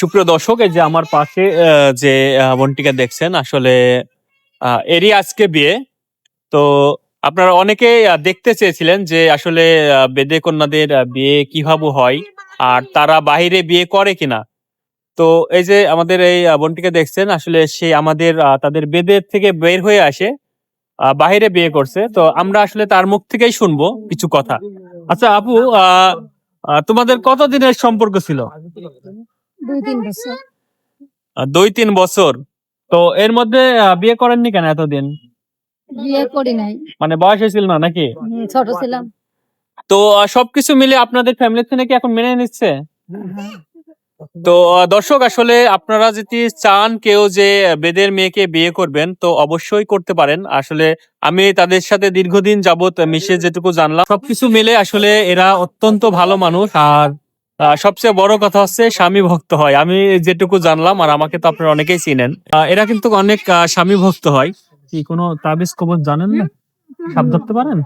সুপ্রিয় দর্শক, এই যে আমার পাশে যে বোনটিকে দেখছেন, আসলে এরই আজকে বিয়ে। তো আপনারা অনেকে দেখতে চেয়েছিলেন যে আসলে বেদে কন্যাদের বিয়ে কীভাবে হয় আর তারা বাইরে বিয়ে করে কিনা। তো এই যে আমাদের এই বোনটিকে দেখছেন, আসলে সে আমাদের তাদের বেদের থেকে বের হয়ে আসে বাইরে বিয়ে করছে। তো আমরা আসলে তার মুখ থেকেই শুনব কিছু কথা। আচ্ছা আপু তোমাদের কতদিনের সম্পর্ক ছিল? দুই তিন বছর। দুই তিন বছর? তো এর মধ্যে বিয়ে করেননি কেন এতদিন? বিয়ে করি নাই। মানে বয়স হয়েছিল না নাকি? ছোট ছিলাম। তো সবকিছু মিলে আপনাদের ফ্যামিলি থেকে কি এখন মেনে নিচ্ছে? তো দর্শক আসলে আপনারা যদি চান কেউ যে বেদের মেয়েকে বিয়ে করবেন তো অবশ্যই করতে পারেন। আসলে আমি তাদের সাথে দীর্ঘদিন যাবত মিশে যেটুকু জানলাম সবকিছু মিলে আসলে এরা অত্যন্ত ভালো মানুষ। আর সবচেয়ে বড় কথা হচ্ছে স্বামী ভক্ত হয়। আমি যেটুকু জানলাম আর আমাকে তো আপনারা অনেকেই চিনেন। এরা কিন্তু অনেক স্বামী ভক্ত হয়। কি কোনো তাবিজ খবর জানেন না? সাপ ধরতে পারেন?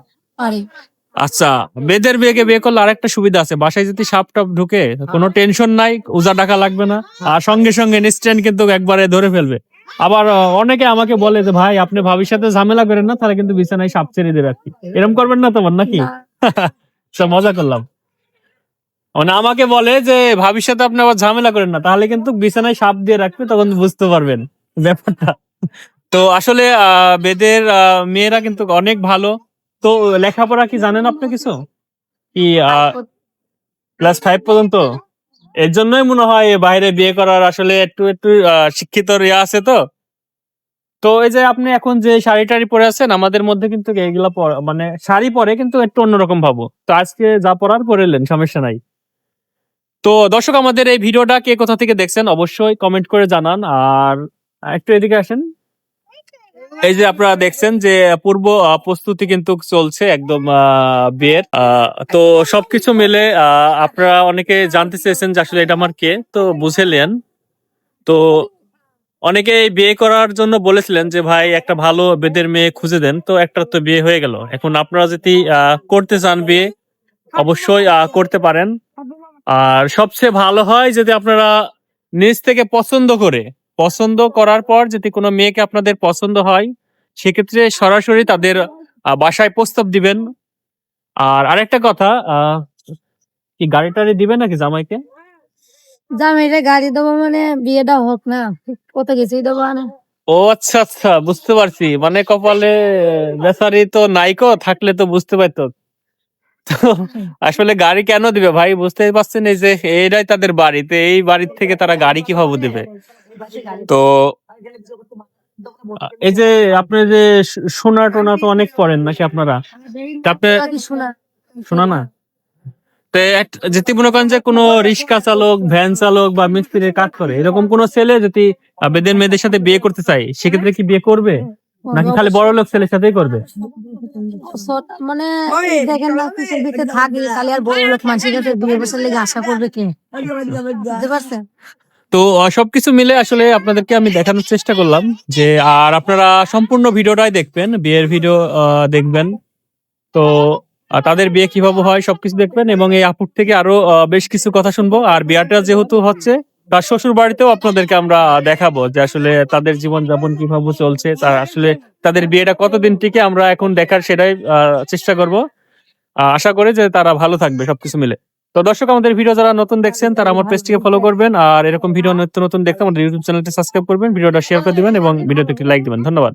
আচ্ছা বেদের বেগে বিয়ে করলে আরেকটা সুবিধা আছে। বাসায় যদি সাপ টাপ ঢুকে কোনো টেনশন নাই উজা টাকা লাগবে না। আর সঙ্গে সঙ্গে ইনস্ট্যান্ট কিন্তু একবারে ধরে ফেলবে। আবার অনেকে আমাকে বলে যে ভাই আপনি ভাবির সাথে ঝামেলা করেন না তাহলে কিন্তু বিছানায় সাপ ছেড়ে দেবে আর কি এরকম করবেন না তোমার নাকি? সব মজা করলাম। মানে আমাকে বলে যে ভবিষ্যতে আপনি আবার ঝামেলা করেন না তাহলে কিন্তু বিছানায় সাপ দিয়ে রাখবে তখন বুঝতে পারবেন ব্যাপারটা। তো আসলে বেদের মেয়েরা কিন্তু অনেক ভালো। তো লেখাপড়া কি জানেন আপনি কিছু? কি ক্লাস ফাইভ পর্যন্ত। এর জন্যই মনে হয় বাইরে বিয়ে করার আসলে একটু একটু শিক্ষিত ইয়ে আছে তো। তো এই যে আপনি এখন যে শাড়ি টাড়ি পরে আছেন আমাদের মধ্যে কিন্তু এগুলা মানে শাড়ি পরে কিন্তু একটু অন্যরকম ভাবো। তো আজকে যা পরার পরেলেন সমস্যা নাই। তো দর্শক, আমাদের এই ভিডিওটা কে কোথা থেকে দেখছেন অবশ্যই কমেন্ট করে জানান। আর একটু এদিকে আসেন। এই যে আপনারা দেখছেন যে পূর্ব প্রস্তুতি কিন্তু চলছে একদম বিয়ের। তো সবকিছু মিলে আপনারা অনেকে জানতে চেয়েছেন যে আসলে এটা আমার কে, তো বুঝেলেন। তো অনেকে বিয়ে করার জন্য বলেছিলেন যে, ভাই, একটা ভালো বেদের মেয়ে খুঁজে দেন। তো একটা তো বিয়ে হয়ে গেল। এখন আপনারা যদি করতে চান বিয়ে, অবশ্যই করতে পারেন। আর সবচেয়ে ভালো হয় যদি আপনারা নিজ থেকে পছন্দ করে পছন্দ করার পর যদি কোনো মেয়েকে আপনাদের পছন্দ হয় সেক্ষেত্রে সরাসরি তাদের বাসায় প্রস্তাব দিবেন। আর আরেকটা কথা কি গাড়ি টাড়ি দিবেন নাকি জামাইকে? জামাইরে গাড়ি দেবো মানে বিয়েটা হোক না কত কিছুই দেবো না ও আচ্ছা আচ্ছা বুঝতে পারছি। মানে কপালে বেচারি তো নাইকো থাকলে তো বুঝতে পারতো। আসলে গাড়ি কেন দিবে? ভাই বুঝতেই পারছেন এই যে এইটাই তাদের বাড়িতে এই বাড়ির থেকে তারা গাড়ি কীভাবে দিবে? তো এই যে আপনি যে সোনা টোনা তো অনেক পড়েন নাকি আপনারা? আপনি শোনা না? যদি মনে করেন যে কোনো রিক্সা চালক, ভ্যান চালক বা মিস্ত্রির কাজ করে, এরকম কোন ছেলে যদি বেদের মেয়েদের সাথে বিয়ে করতে চাই সেক্ষেত্রে কি বিয়ে করবে? নাকি খালি বড় লোক ছেলের সাথেই করবে? মানে দেখেন না কিছুর ভিতরে থাকলে তাহলে আর বড় লোক মানুষের কাছে বিয়ে বছর লেগে আশা করবে কে? বুঝতে পারছেন? তো সবকিছু মিলে আসলে আপনাদেরকে আমি দেখানোর চেষ্টা করলাম যে আর আপনারা সম্পূর্ণ ভিডিওটাই দেখবেন বিয়ের ভিডিও আহ, দেখবেন। তো তাদের বিয়ে কীভাবে হয় সবকিছু দেখবেন এবং এই আপুর থেকে আরও আহ, বেশ কিছু কথা শুনব। আর বিয়াটা যেহেতু হচ্ছে তার শ্বশুর বাড়িতেও আপনাদেরকে আমরা দেখাবো যে আসলে তাদের জীবন যাপন কীভাবে চলছে তার আসলে তাদের বিয়েটা কতদিন টিকে আমরা এখন দেখার সেটাই চেষ্টা করব। আশা করে যে তারা ভালো থাকবে সবকিছু মিলে। তো দর্শক, আমাদের ভিডিও যারা নতুন দেখছেন, তারা আমার পেজটিকে ফলো করবেন, আর এরকম ভিডিও নতুন নতুন দেখতে আমাদের ইউটিউব চ্যানেলটি সাবস্ক্রাইব করবেন, ভিডিওটা শেয়ার করে দিবেন এবং ভিডিওতে একটি লাইক দিবেন। ধন্যবাদ।